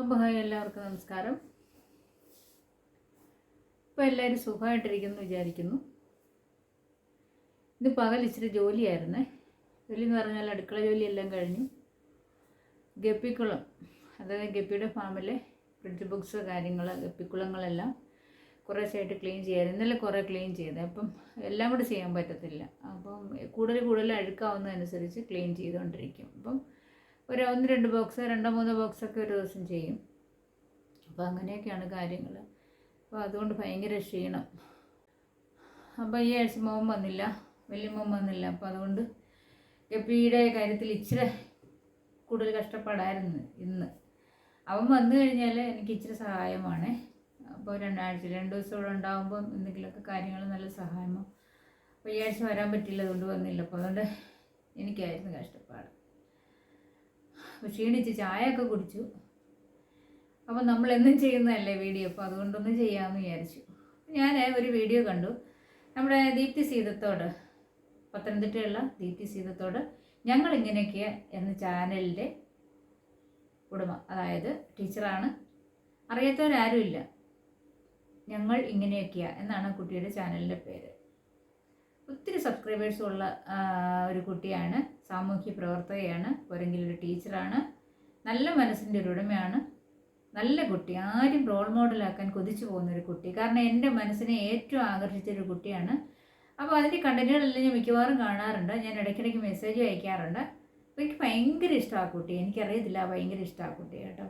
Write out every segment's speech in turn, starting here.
അപ്പോൾ ഹായ് എല്ലാവർക്കും നമസ്കാരം. ഇപ്പോൾ എല്ലാവരും സുഖമായിട്ടിരിക്കുന്നു വിചാരിക്കുന്നു. ഇത് പകൽ ഇച്ചിരി ജോലിയായിരുന്നേ. ജോലി എന്ന് പറഞ്ഞാൽ അടുക്കള ജോലിയെല്ലാം കഴിഞ്ഞു. ഗപ്പിക്കുളം അതായത് ഗപ്പിയുടെ ഫാമിലെ ഫ്രിഡ്ജ് ബുക്സ് കാര്യങ്ങൾ ഗപ്പിക്കുളങ്ങളെല്ലാം കുറേ ക്ലീൻ ചെയ്യാറ് ഇന്നലെ കുറേ ക്ലീൻ ചെയ്തത് അപ്പം എല്ലാം കൂടെ ചെയ്യാൻ പറ്റത്തില്ല. അപ്പം കൂടുതൽ കൂടുതൽ അഴുക്കാവുന്നതനുസരിച്ച് ക്ലീൻ ചെയ്തുകൊണ്ടിരിക്കും. അപ്പം ഒരു ഒന്ന് രണ്ട് ബോക്സ് രണ്ടോ മൂന്നോ ബോക്സൊക്കെ ഒരു ദിവസം ചെയ്യും. അപ്പോൾ അങ്ങനെയൊക്കെയാണ് കാര്യങ്ങൾ അപ്പോൾ അതുകൊണ്ട് ഭയങ്കര ക്ഷീണം. അപ്പോൾ ഈ ആഴ്ച മോൻ വന്നില്ല വലിയ മോൻ വന്നില്ല. അപ്പോൾ അതുകൊണ്ട് ഗപ്പിയുടെ കാര്യത്തിൽ ഇച്ചിരി കൂടുതൽ കഷ്ടപ്പാടായിരുന്നു ഇന്ന്. അവൻ വന്നു കഴിഞ്ഞാൽ എനിക്ക് ഇച്ചിരി സഹായമാണ്. അപ്പോൾ രണ്ടാഴ്ച രണ്ട് ദിവസം ഇവിടെ ഉണ്ടാകുമ്പം എന്തെങ്കിലുമൊക്കെ കാര്യങ്ങൾ നല്ല സഹായമോ? അപ്പോൾ ഈ ആഴ്ച വരാൻ പറ്റില്ല അതുകൊണ്ട് വന്നില്ല. അപ്പോൾ അതുകൊണ്ട് എനിക്കായിരുന്നു കഷ്ടപ്പാട്. ക്ഷീണിച്ച് ചായയൊക്കെ കുടിച്ചു. അപ്പം നമ്മൾ എന്നും ചെയ്യുന്നതല്ലേ വീഡിയോ? അപ്പോൾ അതുകൊണ്ടൊന്നും ചെയ്യാമെന്ന് വിചാരിച്ചു. ഞാൻ ഒരു വീഡിയോ കണ്ടു. നമ്മുടെ ദീപ്തി സീതത്തോട് പത്തനംതിട്ടയുള്ള ദീപ്തി സീതത്തോട് ഞങ്ങൾ ഇങ്ങനെയൊക്കെ എന്ന ചാനലിന്റെ ഉടമ. അതായത് ടീച്ചറാണ്. അറിയാത്തവരാരുമില്ല. ഞങ്ങൾ ഇങ്ങനെയൊക്കെയാ എന്നാണ് കുട്ടിയുടെ ചാനലിന്റെ പേര്. ഒത്തിരി സബ്സ്ക്രൈബേഴ്സുള്ള ഒരു കുട്ടിയാണ് സാമൂഹ്യ പ്രവർത്തകയാണ് പോരെങ്കിലൊരു ടീച്ചറാണ്. നല്ല മനസ്സിന്റെ ഒരു ഉടമയാണ്. നല്ല കുട്ടി. ആരും റോൾ മോഡലാക്കാൻ കൊതിച്ചു പോകുന്ന ഒരു കുട്ടി. കാരണം എന്റെ മനസ്സിനെ ഏറ്റവും ആകർഷിച്ച ഒരു കുട്ടിയാണ്. അപ്പോൾ അതിന്റെ കണ്ടന്റുകളെല്ലാം ഞാൻ മിക്കവാറും കാണാറുണ്ട്. ഞാൻ ഇടയ്ക്കിടയ്ക്ക് മെസ്സേജ് അയക്കാറുണ്ട്. അപ്പോൾ എനിക്ക് ഭയങ്കര ഇഷ്ടമാണ് ആ കുട്ടി എനിക്കറിയത്തില്ല ഭയങ്കര ഇഷ്ടമാണ് കുട്ടി കേട്ടോ.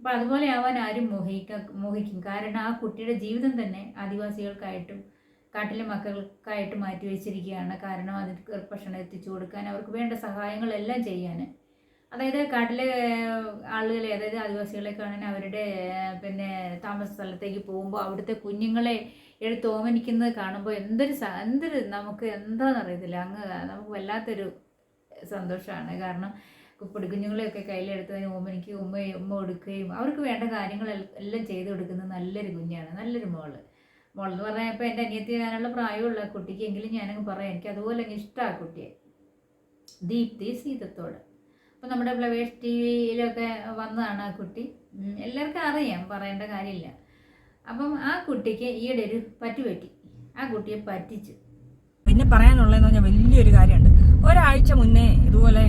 അപ്പോൾ അതുപോലെ ആവാൻ ആരും മോഹിക്ക മോഹിക്കും. കാരണം ആ കുട്ടിയുടെ ജീവിതം തന്നെ ആദിവാസികൾക്കായിട്ടും കാട്ടിലെ മക്കൾക്കായിട്ട് മാറ്റി വെച്ചിരിക്കുകയാണ്. കാരണം അതിന് ഭക്ഷണം എത്തിച്ചു കൊടുക്കാൻ അവർക്ക് വേണ്ട സഹായങ്ങളെല്ലാം ചെയ്യാൻ. അതായത് കാട്ടിലെ ആളുകളെ അതായത് ആദിവാസികളെ കാണാൻ അവരുടെ പിന്നെ താമസ സ്ഥലത്തേക്ക് പോകുമ്പോൾ അവിടുത്തെ കുഞ്ഞുങ്ങളെ എടുത്ത് ഓമനിക്കുന്നത് കാണുമ്പോൾ എന്തൊരു എന്തൊരു നമുക്ക് എന്താണെന്ന് അറിയത്തില്ല. അങ്ങ് നമുക്ക് വല്ലാത്തൊരു സന്തോഷമാണ് കാരണം കുപ്പടി കയ്യിലെടുത്ത് അതിന് ഓമനിക്ക് ഉമ്മ ഉമ്മ കൊടുക്കുകയും അവർക്ക് വേണ്ട കാര്യങ്ങളെല്ലാം ചെയ്തു കൊടുക്കുന്ന നല്ലൊരു കുഞ്ഞാണ്. നല്ലൊരു മോൾ. മോളെന്ന് പറഞ്ഞാൽ ഇപ്പോൾ എന്റെ അനിയത്തി ഞാനുള്ള പ്രായമുള്ള കുട്ടിക്ക് എങ്കിലും ഞാനങ്ങ് പറയാം. എനിക്ക് അതുപോലെ അങ്ങ് ഇഷ്ടമാണ് കുട്ടിയെ. ദീപ്തി സീതത്തോട്. അപ്പോൾ നമ്മുടെ ഫ്ലവേഴ്സ് ടി വിയിലൊക്കെ വന്നതാണ് ആ കുട്ടി. എല്ലാവർക്കും അറിയാം പറയേണ്ട കാര്യമില്ല. അപ്പം ആ കുട്ടിക്ക് ഈയിടെ ഒരു പറ്റു പറ്റി. ആ കുട്ടിയെ പറ്റിച്ചു. പിന്നെ പറയാനുള്ളതെന്ന് പറഞ്ഞാൽ വലിയൊരു കാര്യമുണ്ട്. ഒരാഴ്ച മുന്നേ ഇതുപോലെ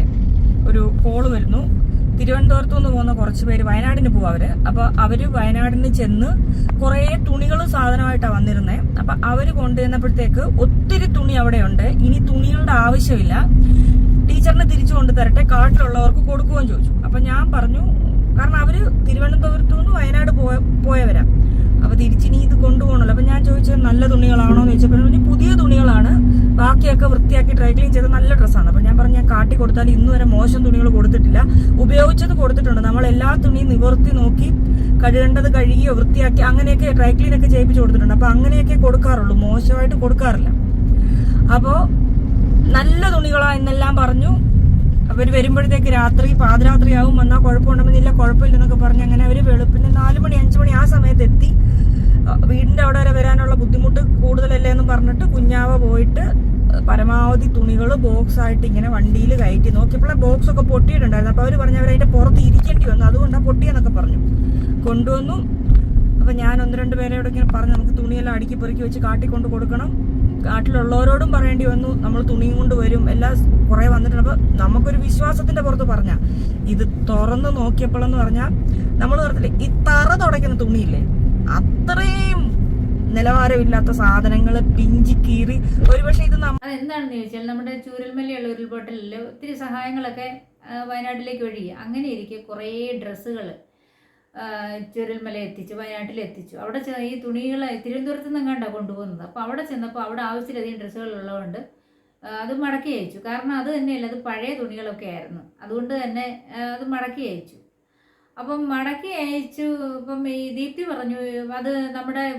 ഒരു കോൾ വരുന്നു. തിരുവനന്തപുരത്തു നിന്ന് പോകുന്ന കുറച്ച് പേര് വയനാടിന് പോവാ അവർ. അപ്പൊ അവർ വയനാടിന് ചെന്ന് കുറേ തുണികളും സാധനമായിട്ടാണ് വന്നിരുന്നത് അപ്പൊ അവർ കൊണ്ടുവന്നപ്പോഴത്തേക്ക് ഒത്തിരി തുണി അവിടെ ഇനി തുണികളുടെ ആവശ്യമില്ല. ടീച്ചറിന് തിരിച്ചു കൊണ്ടു തരട്ടെ കാട്ടിലുള്ളവർക്ക് കൊടുക്കുകയും ചോദിച്ചു. അപ്പൊ ഞാൻ പറഞ്ഞു കാരണം അവർ തിരുവനന്തപുരത്തു നിന്ന് വയനാട് പോയ പോയവരാ. അപ്പൊ തിരിച്ചിനി ഇത് കൊണ്ടുപോകണല്ലോ അപ്പൊ ഞാൻ ചോദിച്ചത് നല്ല തുണികളാണോ എന്ന് ചോദിച്ചപ്പോൾ പുതിയ തുണികളാണ്. ബാക്കിയൊക്കെ വൃത്തിയാക്കി ഡ്രൈ ക്ലീൻ ചെയ്ത നല്ല ഡ്രസ്സാണ് അപ്പൊ ഞാൻ പറഞ്ഞു കാട്ടി കൊടുത്താൽ ഇന്ന് വരെ മോശം തുണികൾ കൊടുത്തിട്ടില്ല. ഉപയോഗിച്ചത് കൊടുത്തിട്ടുണ്ട്. നമ്മൾ എല്ലാ തുണിയും നിവർത്തി നോക്കി കഴുകേണ്ടത് കഴുകിയോ വൃത്തിയാക്കി അങ്ങനെയൊക്കെ ഡ്രൈ ക്ലീൻ ഒക്കെ ചെയ്യിപ്പിച്ച് കൊടുത്തിട്ടുണ്ട്. അപ്പൊ അങ്ങനെയൊക്കെ കൊടുക്കാറുള്ളൂ. മോശമായിട്ട് കൊടുക്കാറില്ല. അപ്പോ നല്ല തുണികളാ എന്നെല്ലാം പറഞ്ഞു. അവർ വരുമ്പോഴത്തേക്ക് രാത്രി പാതിരാത്രിയാവും. വന്നാൽ കുഴപ്പമുണ്ടെന്നില്ല കുഴപ്പമില്ലെന്നൊക്കെ പറഞ്ഞ് അങ്ങനെ അവർ വെളുപ്പിന് നാല് മണി അഞ്ച് മണി ആ സമയത്ത് എത്തി. അഹ് വീടിന്റെ അവിടെ വരെ വരാനുള്ള ബുദ്ധിമുട്ട് കൂടുതലല്ലേ എന്ന് പറഞ്ഞിട്ട് കുഞ്ഞാവ പോയിട്ട് പരമാവധി തുണികൾ ബോക്സ് ആയിട്ട് ഇങ്ങനെ വണ്ടിയിൽ കയറ്റി നോക്കിയപ്പോഴേ ബോക്സ് ഒക്കെ പൊട്ടിയിട്ടുണ്ടായിരുന്നു. അപ്പോൾ അവർ പറഞ്ഞു അവർ അതിന്റെ പുറത്ത് ഇരിക്കേണ്ടി വന്നു. അതുകൊണ്ടാണ് പൊട്ടിയെന്നൊക്കെ പറഞ്ഞു. കൊണ്ടുവന്നു. അപ്പോൾ ഞാൻ ഒന്ന് രണ്ട് പേരെ ഇവിടെ ഇങ്ങനെ പറഞ്ഞു നമുക്ക് തുണിയെല്ലാം അടുക്കി പെറുക്കി വെച്ച് കാട്ടിക്കൊണ്ട് കൊടുക്കണം. കാട്ടിലുള്ളവരോടും പറയേണ്ടി വന്നു. നമ്മൾ തുണിയും കൊണ്ട് വരും. എല്ലാം കുറേ വന്നിട്ടുണ്ട്. അപ്പോൾ നമുക്കൊരു വിശ്വാസത്തിന്റെ പുറത്ത് പറഞ്ഞാൽ ഇത് തുറന്ന് നോക്കിയപ്പോഴെന്ന് പറഞ്ഞാൽ നമ്മൾ പറഞ്ഞില്ലേ ഈ തറ തുടയ്ക്കുന്ന തുണിയില്ലേ? നിലവാരമില്ലാത്ത സാധനങ്ങൾ പിഞ്ചി കീറി. ഒരുപക്ഷെ ഇത് നമ്മ അതെന്താണെന്ന് ചോദിച്ചാൽ നമ്മുടെ ചൂരൽമലയുള്ള ഉരുൾപൊട്ടലിൽ ഒത്തിരി സഹായങ്ങളൊക്കെ വയനാട്ടിലേക്ക് ഒഴുകി. അങ്ങനെ ഇരിക്കെ കുറേ ഡ്രസ്സുകൾ ചുരൽമല എത്തിച്ചു വയനാട്ടിൽ എത്തിച്ചു. അവിടെ ഈ തുണികൾ തിരുവനന്തപുരത്ത് നിന്ന് കണ്ടാണ് കൊണ്ടുപോകുന്നത്? അപ്പോൾ അവിടെ ചെന്നപ്പോൾ അവിടെ ആവശ്യത്തിലധികം ഡ്രസ്സുകൾ ഉള്ളതുകൊണ്ട് അത് മടക്കി അയച്ചു. കാരണം അത് തന്നെയല്ല അത് പഴയ തുണികളൊക്കെ ആയിരുന്നു. അതുകൊണ്ട് തന്നെ അത് മടക്കി അയച്ചു. അപ്പം മടക്കി അയച്ചു. ഇപ്പം ഈ ദീപ്തി പറഞ്ഞു അത് നമ്മുടെ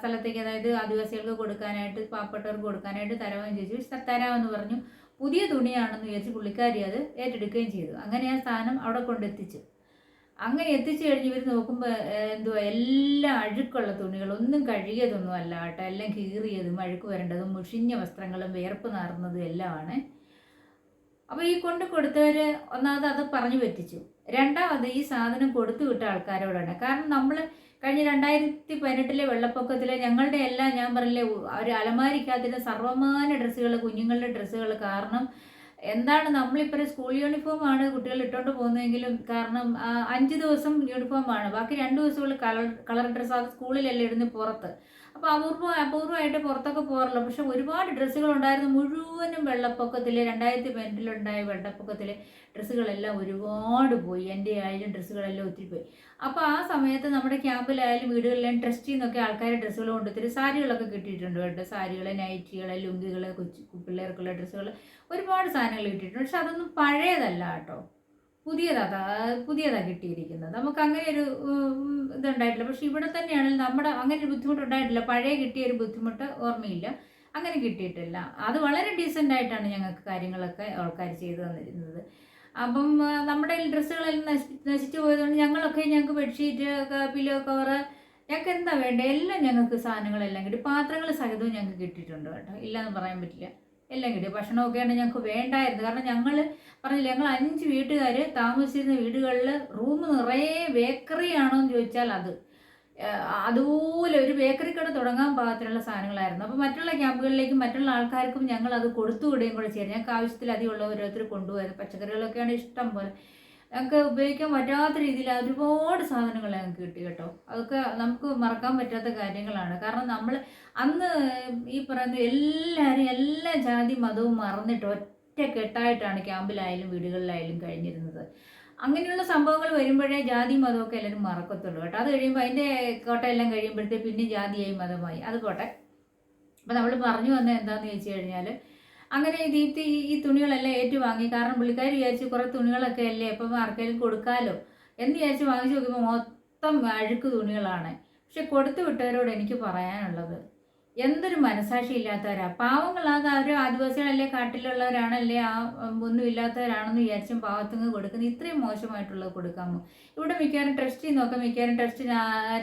സ്ഥലത്തേക്ക് അതായത് ആദിവാസികൾക്ക് കൊടുക്കാനായിട്ട് പാവപ്പെട്ടവർക്ക് കൊടുക്കാനായിട്ട് തരാമെന്ന് ചോദിച്ചു. "സ- തരാമെന്ന് പറഞ്ഞു. പുതിയ തുണിയാണെന്ന് വിചാരിച്ച് പുള്ളിക്കാരി അത് ഏറ്റെടുക്കുകയും ചെയ്തു. അങ്ങനെ ആ സാധനം അവിടെ കൊണ്ടെത്തിച്ചു. അങ്ങനെ എത്തിച്ചു കഴിഞ്ഞ് ഇവർ നോക്കുമ്പോൾ എന്തുവാ എല്ലാ അഴുക്കുള്ള തുണികൾ ഒന്നും കഴുകിയതൊന്നും അല്ല കേട്ടോ. എല്ലാം കീറിയതും അഴുക്ക് വരേണ്ടതും മുഷിഞ്ഞ വസ്ത്രങ്ങളും വിയർപ്പ് നാറുന്നതും എല്ലാമാണ്. അപ്പോൾ ഈ കൊണ്ട് കൊടുത്തവർ ഒന്നാമത് അത് പറഞ്ഞു പറ്റിച്ചു. രണ്ടാമത് ഈ സാധനം കൊടുത്തു വിട്ട ആൾക്കാരോടാണ്. കാരണം നമ്മൾ കഴിഞ്ഞ രണ്ടായിരത്തി പതിനെട്ടിലെ വെള്ളപ്പൊക്കത്തിലെ ഞങ്ങളുടെ എല്ലാം ഞാൻ പറഞ്ഞില്ലേ ഒരു അലമാരിക്കാത്തിന്റെ സർവമാന ഡ്രസ്സുകൾ കുഞ്ഞുങ്ങളുടെ ഡ്രസ്സുകൾ കാരണം എന്താണ് നമ്മളിപ്പോൾ സ്കൂൾ യൂണിഫോം ആണ് കുട്ടികൾ ഇട്ടുകൊണ്ട് പോകുന്നതെങ്കിലും കാരണം അഞ്ച് ദിവസം യൂണിഫോമാണ്. ബാക്കി രണ്ട് ദിവസങ്ങൾ കളർ കളർ ഡ്രസ്സ് അത് സ്കൂളിലല്ലേ പുറത്ത്. അപ്പോൾ അപൂർവം അപൂർവമായിട്ട് പുറത്തൊക്കെ പോകാറുള്ളൂ പക്ഷെ ഒരുപാട് ഡ്രസ്സുകൾ ഉണ്ടായിരുന്നു. മുഴുവനും വെള്ളപ്പൊക്കത്തിൽ രണ്ടായിരത്തി പതിനെട്ടിലുണ്ടായ വെള്ളപ്പൊക്കത്തിൽ ഡ്രസ്സുകളെല്ലാം ഒരുപാട് പോയി. എന്റെ ആയാലും ഡ്രസ്സുകളെല്ലാം ഒത്തിരി പോയി അപ്പോൾ ആ സമയത്ത് നമ്മുടെ ക്യാമ്പിലായാലും വീടുകളിലും ട്രസ്റ്റിൽ നിന്നൊക്കെ ആൾക്കാർ ഡ്രസ്സുകൾ കൊണ്ടുത്തിരി സാരികളൊക്കെ കിട്ടിയിട്ടുണ്ട് കേട്ടോ. സാരികൾ നൈറ്റികൾ ലുങ്കികൾ കൊച്ചു പിള്ളേർക്കുള്ള ഡ്രസ്സുകൾ ഒരുപാട് സാധനങ്ങൾ കിട്ടിയിട്ടുണ്ട്. പക്ഷെ അതൊന്നും പഴയതല്ല കേട്ടോ. പുതിയതാ പുതിയതാ കിട്ടിയിരിക്കുന്നത്. നമുക്ക് അങ്ങനെ ഒരു ഇതുണ്ടായിട്ടില്ല. പക്ഷെ ഇവിടെ തന്നെയാണെങ്കിൽ നമ്മുടെ അങ്ങനെ ഒരു ബുദ്ധിമുട്ട് ഉണ്ടായിട്ടില്ല പഴയ കിട്ടിയ ഒരു ബുദ്ധിമുട്ട് ഓർമ്മയില്ല. അങ്ങനെ കിട്ടിയിട്ടില്ല. അത് വളരെ ഡീസന്റ് ആയിട്ടാണ് ഞങ്ങൾക്ക് കാര്യങ്ങളൊക്കെ ആൾക്കാർ ചെയ്തു തന്നിരുന്നത്. അപ്പം നമ്മുടെ ഡ്രസ്സുകളെല്ലാം നശി നശിച്ചു പോയതുകൊണ്ട് ഞങ്ങളൊക്കെ ഞങ്ങൾക്ക് ബെഡ്ഷീറ്റ് പില്ലോ കവറ് ഞങ്ങൾക്ക് എന്താ വേണ്ടത് എല്ലാം ഞങ്ങൾക്ക് സാധനങ്ങളെല്ലാം കിട്ടി. പാത്രങ്ങൾ സഹിതവും ഞങ്ങൾക്ക് കിട്ടിയിട്ടുണ്ട് കേട്ടോ. ഇല്ലയെന്ന് പറയാൻ പറ്റില്ല. എല്ലാം കിട്ടി. ഭക്ഷണമൊക്കെയാണ് ഞങ്ങൾക്ക് വേണ്ടായിരുന്നു കാരണം ഞങ്ങൾ പറഞ്ഞില്ല ഞങ്ങൾ അഞ്ച് വീട്ടുകാർ താമസിച്ചിരുന്ന വീടുകളിൽ റൂം നിറയെ ബേക്കറി ആണോ എന്ന് ചോദിച്ചാൽ അത്. അതുപോലെ ഒരു ബേക്കറി കട തുടങ്ങാൻ പാകത്തിലുള്ള സാധനങ്ങളായിരുന്നു. അപ്പോൾ മറ്റുള്ള ക്യാമ്പുകളിലേക്കും മറ്റുള്ള ആൾക്കാർക്കും ഞങ്ങൾ അത് കൊടുത്തു വിടുകയും കൂടെ ചെയ്തു. ഞങ്ങൾക്ക് ആവശ്യത്തിലധികമുള്ള ഓരോരുത്തർ കൊണ്ടുപോയത്. പച്ചക്കറികളൊക്കെയാണ് ഇഷ്ടം പോലെ. ഞങ്ങൾക്ക് ഉപയോഗിക്കാൻ പറ്റാത്ത രീതിയിൽ ഒരുപാട് സാധനങ്ങൾ ഞങ്ങൾക്ക് കിട്ടി കേട്ടോ. അതൊക്കെ നമുക്ക് മറക്കാൻ പറ്റാത്ത കാര്യങ്ങളാണ്. കാരണം നമ്മൾ അന്ന് ഈ പറയുന്ന എല്ലാവരും എല്ലാ ജാതി മതവും മറന്നിട്ട് ഒറ്റക്കെട്ടായിട്ടാണ് ക്യാമ്പിലായാലും വീടുകളിലായാലും കഴിഞ്ഞിരുന്നത്. അങ്ങനെയുള്ള സംഭവങ്ങൾ വരുമ്പോഴേ ജാതി മതമൊക്കെ എല്ലാവരും മറക്കത്തുള്ളൂ കേട്ടോ. അത് കഴിയുമ്പോൾ അതിന്റെ കോട്ടയെല്ലാം കഴിയുമ്പോഴത്തേ പിന്നെ ജാതിയായി മതമായി. അത് പോട്ടെ. അപ്പം നമ്മൾ പറഞ്ഞു വന്നത് എന്താണെന്ന് ചോദിച്ചു കഴിഞ്ഞാൽ അങ്ങനെ ദീപ്തി ഈ തുണികളെല്ലാം ഏറ്റുവാങ്ങി. കാരണം പുള്ളിക്കാർ വിചാരിച്ചു കുറേ തുണികളൊക്കെ അല്ലേ അപ്പം ആർക്കെങ്കിലും കൊടുക്കാമല്ലോ എന്ന് വിചാരിച്ച് വാങ്ങിച്ചു നോക്കുമ്പോൾ മൊത്തം അഴുക്ക് തുണികളാണ്. പക്ഷെ കൊടുത്തു വിട്ടവരോട് എനിക്ക് പറയാനുള്ളത് എന്തൊരു മനസാക്ഷി ഇല്ലാത്തവരാ പാവങ്ങളാത് അവർ ആദിവാസികളല്ലേ കാട്ടിലുള്ളവരാണല്ലേ? ആ ഒന്നും ഇല്ലാത്തവരാണെന്ന് വിചാരിച്ചും പാവത്തുങ്ങ് കൊടുക്കുന്നത് ഇത്രയും മോശമായിട്ടുള്ളത് കൊടുക്കാമോ ഇവിടെ മിക്കവാറും ട്രസ്റ്റിൽ നോക്കാം. മിക്കവാറും ട്രസ്റ്റിന്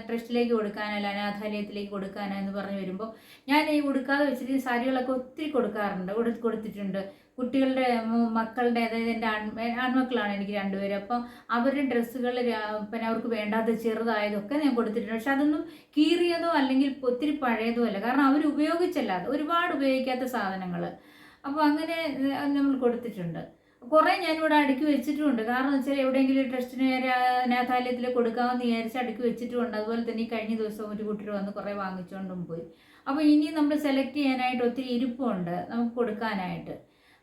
ട്രസ്റ്റിലേക്ക് കൊടുക്കാനല്ല അനാഥാലയത്തിലേക്ക് കൊടുക്കാനോ എന്ന് പറഞ്ഞു വരുമ്പോൾ ഞാൻ ഈ കൊടുക്കാതെ വെച്ചിട്ട് സാരികളൊക്കെ ഒത്തിരി കൊടുക്കാറുണ്ട്. കൊടുത്തിട്ടുണ്ട്. കുട്ടികളുടെ മക്കളുടെ അതായത് എന്റെ ആൺ ആൺമക്കളാണ് എനിക്ക് രണ്ടുപേരും. അപ്പം അവരുടെ ഡ്രസ്സുകൾ പിന്നെ അവർക്ക് വേണ്ടാത്ത ചെറുതായതൊക്കെ ഞാൻ കൊടുത്തിട്ടുണ്ട്. പക്ഷെ അതൊന്നും കീറിയതോ അല്ലെങ്കിൽ ഒത്തിരി പഴയതോ അല്ല. കാരണം അവർ ഉപയോഗിച്ചല്ല അത് ഒരുപാട് ഉപയോഗിക്കാത്ത സാധനങ്ങൾ. അപ്പോൾ അങ്ങനെ നമ്മൾ കൊടുത്തിട്ടുണ്ട്. കുറേ ഞാനിവിടെ അടുക്കി വെച്ചിട്ടുമുണ്ട് കാരണം വെച്ചാൽ എവിടെയെങ്കിലും ട്രസ്റ്റിന് അനാഥാലയത്തിൽ കൊടുക്കാമെന്ന് വിചാരിച്ച് അടുക്കി വെച്ചിട്ടുമുണ്ട് അതുപോലെ തന്നെ കഴിഞ്ഞ ദിവസം ഒരു കുട്ടി വന്ന് കുറേ വാങ്ങിച്ചുകൊണ്ടും പോയി. അപ്പോൾ ഇനി നമ്മൾ സെലക്ട് ചെയ്യാനായിട്ട് ഒത്തിരി ഇരിപ്പുണ്ട് നമുക്ക് കൊടുക്കാനായിട്ട്.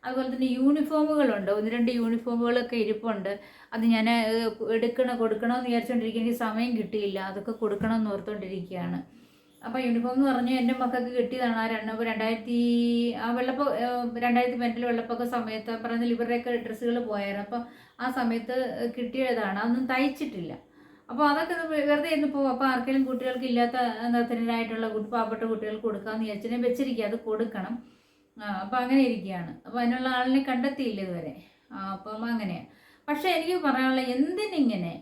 അതുപോലെ തന്നെ യൂണിഫോമുകളുണ്ട്. ഒന്ന് രണ്ട് യൂണിഫോമുകളൊക്കെ ഇരിപ്പുണ്ട്. അത് ഞാൻ എടുക്കണം കൊടുക്കണമെന്ന് വിചാരിച്ചുകൊണ്ടിരിക്കുന്ന എനിക്ക് സമയം കിട്ടിയില്ല. അതൊക്കെ കൊടുക്കണമെന്ന് ഓർത്തുകൊണ്ടിരിക്കുകയാണ് അപ്പോൾ യൂണിഫോം എന്ന് പറഞ്ഞു എന്റെ മക്കൾക്ക് കിട്ടിയതാണ് ആ രണ്ട് രണ്ടായിരത്തി ആ വെള്ളപ്പൊക്ക രണ്ടായിരത്തി പതിനെട്ടിൽ വെള്ളപ്പൊക്ക സമയത്ത് പറഞ്ഞ ഇവരുടെയൊക്കെ ഡ്രസ്സുകൾ പോയായിരുന്നു. അപ്പോൾ ആ സമയത്ത് കിട്ടിയതാണ്. അതൊന്നും തയ്ച്ചിട്ടില്ല. അപ്പോൾ അതൊക്കെ വെറുതെ ഇരുന്ന് പോകും അപ്പോൾ ആർക്കെങ്കിലും കുട്ടികൾക്ക് ഇല്ലാത്ത നിർത്തനായിട്ടുള്ള പാവപ്പെട്ട കുട്ടികൾക്ക് കൊടുക്കാമെന്ന് വിചാരിച്ചാൽ വെച്ചിരിക്കുക അത് കൊടുക്കണം. അപ്പോൾ അങ്ങനെ ഇരിക്കുകയാണ്. അപ്പോൾ അതിനുള്ള ആളിനെ കണ്ടെത്തിയില്ല ഇതുവരെ. അപ്പം അങ്ങനെയാണ് പക്ഷേ എനിക്ക് പറയാനുള്ള എന്തിനിങ്ങനെ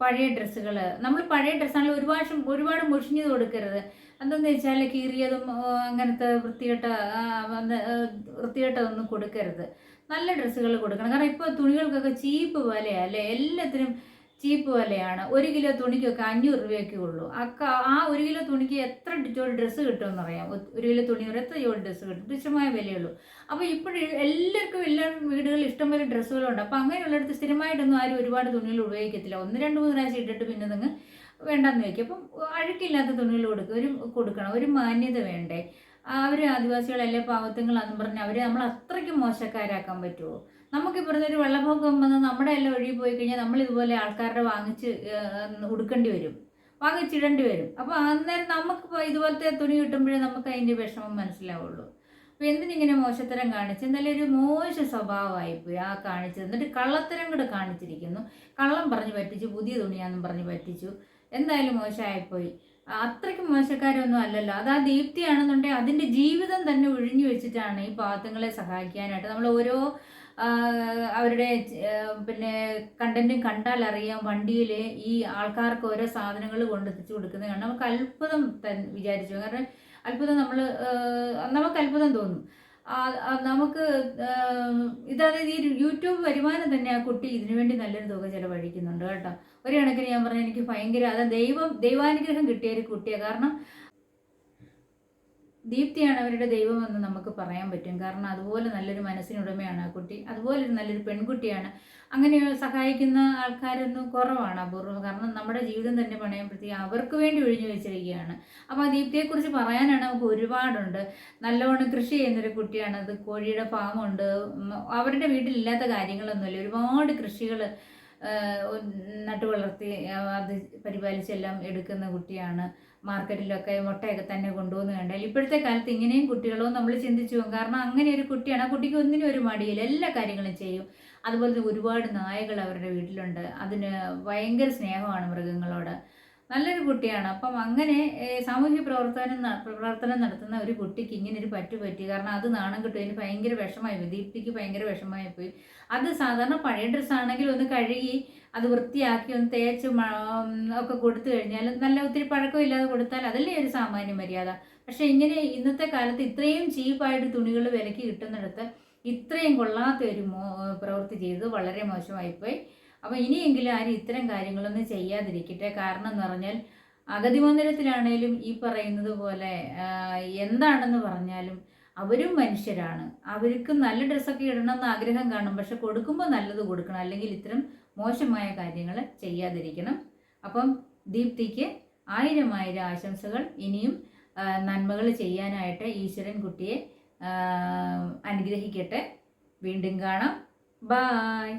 പഴയ ഡ്രസ്സുകൾ നമ്മൾ പഴയ ഡ്രസ്സാണെങ്കിൽ ഒരുപാട് ഒരുപാട് മുഷിഞ്ഞത് കൊടുക്കരുത്. എന്തെന്ന് വെച്ചാൽ കീറിയതും അങ്ങനത്തെ വൃത്തികെട്ട വൃത്തികെട്ടതൊന്നും കൊടുക്കരുത്. നല്ല ഡ്രസ്സുകൾ കൊടുക്കണം. കാരണം ഇപ്പോൾ തുണികൾക്കൊക്കെ ചീപ്പ് വിലയാണ് അല്ലേ? എല്ലാത്തിനും ചീപ്പ് വിലയാണ് ഒരു കിലോ തുണിക്കൊക്കെ അഞ്ഞൂറ് രൂപയൊക്കെ ഉള്ളൂ. അക്ക ആ ഒരു കിലോ തുണിക്ക് എത്ര ജോഡി ഡ്രസ്സ് കിട്ടുമെന്ന് അറിയാം ഒരു കിലോ തുണി എത്ര ജോഡി ഡ്രസ്സ് കിട്ടും? തുച്ഛമായ വിലയുള്ളൂ. അപ്പോൾ ഇപ്പോഴും എല്ലാവർക്കും എല്ലാ വീടുകളിൽ ഇഷ്ടംപോലെ ഡ്രസ്സുകളുണ്ട്. അപ്പോൾ അങ്ങനെയുള്ളിടത്ത് സ്ഥിരമായിട്ടൊന്നും ആരും ഒരുപാട് തുണികൾ ഉപയോഗിക്കത്തില്ല. ഒന്ന് രണ്ട് മൂന്ന് പ്രാവശ്യം ഇട്ടിട്ട് പിന്നെ നിങ്ങൾ വേണ്ടെന്ന് വയ്ക്കും അപ്പം അഴുക്കില്ലാത്ത തുണികൾ കൊടുക്കുക ഒരു കൊടുക്കണം. ഒരു മാന്യത വേണ്ടേ? അവർ ആദിവാസികളല്ലേ പാവത്തുങ്ങളാന്ന് പറഞ്ഞ് അവരെ നമ്മൾ അത്രയ്ക്കും മോശക്കാരാക്കാൻ പറ്റുമോ നമുക്ക് പറഞ്ഞൊരു വെള്ളപ്പൊക്കം വന്ന് നമ്മുടെ എല്ലാം ഒഴുകി പോയി കഴിഞ്ഞാൽ നമ്മൾ ഇതുപോലെ ആൾക്കാരുടെ വാങ്ങിച്ച് ഉടുക്കേണ്ടി വരും. വാങ്ങിച്ചിടേണ്ടി വരും. അപ്പോൾ അന്നേരം നമുക്കിപ്പോൾ ഇതുപോലത്തെ തുണി കിട്ടുമ്പോഴേ നമുക്ക് അതിന്റെ വിഷമം മനസ്സിലാവുള്ളൂ. അപ്പോൾ എന്തിനിങ്ങനെ മോശത്തരം കാണിച്ച്? എന്തായാലും ഒരു മോശ സ്വഭാവമായിപ്പോയി ആ കാണിച്ചത്. എന്നിട്ട് കള്ളത്തരം കൂടെ കാണിച്ചിരിക്കുന്നു. കള്ളം പറഞ്ഞ് പറ്റിച്ചു പുതിയ തുണിയാണെന്നും പറഞ്ഞ് പറ്റിച്ചു. എന്തായാലും മോശമായിപ്പോയി. അത്രയ്ക്കും മോശക്കാരൊന്നും അല്ലല്ലോ. അത് ആ ദീപ്തിയാണെന്നുണ്ടെങ്കിൽ അതിന്റെ ജീവിതം തന്നെ ഒഴിഞ്ഞു വെച്ചിട്ടാണ് ഈ പാവത്തുങ്ങളെ സഹായിക്കാനായിട്ട്. നമ്മൾ ഓരോ അവരുടെ പിന്നെ കണ്ടന്റും കണ്ടാൽ അറിയാം വണ്ടിയിൽ ഈ ആൾക്കാർക്ക് ഓരോ സാധനങ്ങൾ കൊണ്ടെത്തിച്ചു കൊടുക്കുന്നത് കാരണം നമുക്ക് അത്ഭുതം വിചാരിച്ചു. കാരണം അത്ഭുതം നമ്മൾ നമുക്ക് അത്ഭുതം തോന്നും. നമുക്ക് ഇതായത് ഈ യൂട്യൂബ് വരുമാനം തന്നെ ആ കുട്ടി ഇതിനു വേണ്ടി നല്ലൊരു തുക ചിലവഴിക്കുന്നുണ്ട് കേട്ടോ. ഒരു കണക്കിന് ഞാൻ പറഞ്ഞ എനിക്ക് ഭയങ്കര അത് ദൈവം ദൈവാനുഗ്രഹം കിട്ടിയ ഒരു കുട്ടിയാണ് കാരണം ദീപ്തിയാണ് അവരുടെ ദൈവമെന്ന് നമുക്ക് പറയാൻ പറ്റും. കാരണം അതുപോലെ നല്ലൊരു മനസ്സിനുടമയാണ് ആ കുട്ടി. അതുപോലെ ഒരു നല്ലൊരു പെൺകുട്ടിയാണ്. അങ്ങനെ സഹായിക്കുന്ന ആൾക്കാരൊന്നും കുറവാണ് അപൂർവം കാരണം നമ്മുടെ ജീവിതം തന്നെ പണയുമ്പോഴത്തേക്ക് അവർക്ക് വേണ്ടി ഒഴിഞ്ഞു വെച്ചിരിക്കുകയാണ്. അപ്പോൾ ആ ദീപ്തിയെക്കുറിച്ച് പറയാനാണ് നമുക്ക് ഒരുപാടുണ്ട്. നല്ലവണ്ണം കൃഷി ചെയ്യുന്നൊരു കുട്ടിയാണ്. അത് കോഴിയുടെ ഫാമുണ്ട്. അവരുടെ വീട്ടിലില്ലാത്ത കാര്യങ്ങളൊന്നുമില്ല. ഒരുപാട് കൃഷികൾ നട്ടു വളർത്തി അത് പരിപാലിച്ചെല്ലാം എടുക്കുന്ന കുട്ടിയാണ്. മാർക്കറ്റിലൊക്കെ മുട്ടയൊക്കെ തന്നെ കൊണ്ടുവന്ന് കണ്ടാൽ ഇപ്പോഴത്തെ കാലത്ത് ഇങ്ങനെയും കുട്ടികളോ നമ്മൾ ചിന്തിച്ചു പോകും. കാരണം അങ്ങനെ ഒരു കുട്ടിയാണ്. ആ കുട്ടിക്ക് ഒന്നിനും ഒരു മടിയില്ല. എല്ലാ കാര്യങ്ങളും ചെയ്യും. അതുപോലെ ഒരുപാട് നായകൾ അവരുടെ വീട്ടിലുണ്ട്. അതിന് ഭയങ്കര സ്നേഹമാണ് മൃഗങ്ങളോട്. നല്ലൊരു കുട്ടിയാണ്. അപ്പം അങ്ങനെ സാമൂഹ്യ പ്രവർത്തനം പ്രവർത്തനം നടത്തുന്ന ഒരു കുട്ടിക്ക് ഇങ്ങനെ ഒരു പറ്റു പറ്റി കാരണം അത് നാണം കിട്ടും ഭയങ്കര വിഷമായി പോയി. ദീപ്തിക്ക് ഭയങ്കര വിഷമായി പോയി. അത് സാധാരണ പഴയ ഡ്രസ്സ് ആണെങ്കിൽ ഒന്ന് കഴുകി അത് വൃത്തിയാക്കി ഒന്ന് തേച്ച് ഒക്കെ കൊടുത്തു കഴിഞ്ഞാൽ നല്ല ഒത്തിരി പഴക്കമില്ലാതെ കൊടുത്താൽ അതല്ലേ ഒരു സാമാന്യ മര്യാദ. പക്ഷെ ഇങ്ങനെ ഇന്നത്തെ കാലത്ത് ഇത്രയും ചീപ്പായിട്ട് തുണികൾ വിലക്ക് കിട്ടുന്നിടത്ത് ഇത്രയും കൊള്ളാത്ത ഒരു പ്രവൃത്തി ചെയ്തത് വളരെ മോശമായിപ്പോയി അപ്പോൾ ഇനിയെങ്കിലും ആരും ഇത്തരം കാര്യങ്ങളൊന്നും ചെയ്യാതിരിക്കട്ടെ. കാരണം എന്ന് പറഞ്ഞാൽ അഗതി മന്ദിരത്തിലാണേലും ഈ പറയുന്നത് പോലെ എന്താണെന്ന് പറഞ്ഞാലും അവരും മനുഷ്യരാണ്. അവർക്ക് നല്ല ഡ്രസ്സൊക്കെ ഇടണമെന്ന് ആഗ്രഹം കാണും. പക്ഷെ കൊടുക്കുമ്പോൾ നല്ലത് കൊടുക്കണം. അല്ലെങ്കിൽ ഇത്തരം മോശമായ കാര്യങ്ങൾ ചെയ്യാതിരിക്കണം. അപ്പം ദീപ്തിക്ക് ആയിരം ആയിരം ആശംസകൾ. ഇനിയും നന്മകൾ ചെയ്യാനായിട്ട് ഈശ്വരൻ കുട്ടിയെ അനുഗ്രഹിക്കട്ടെ. വീണ്ടും കാണാം. ബായ്.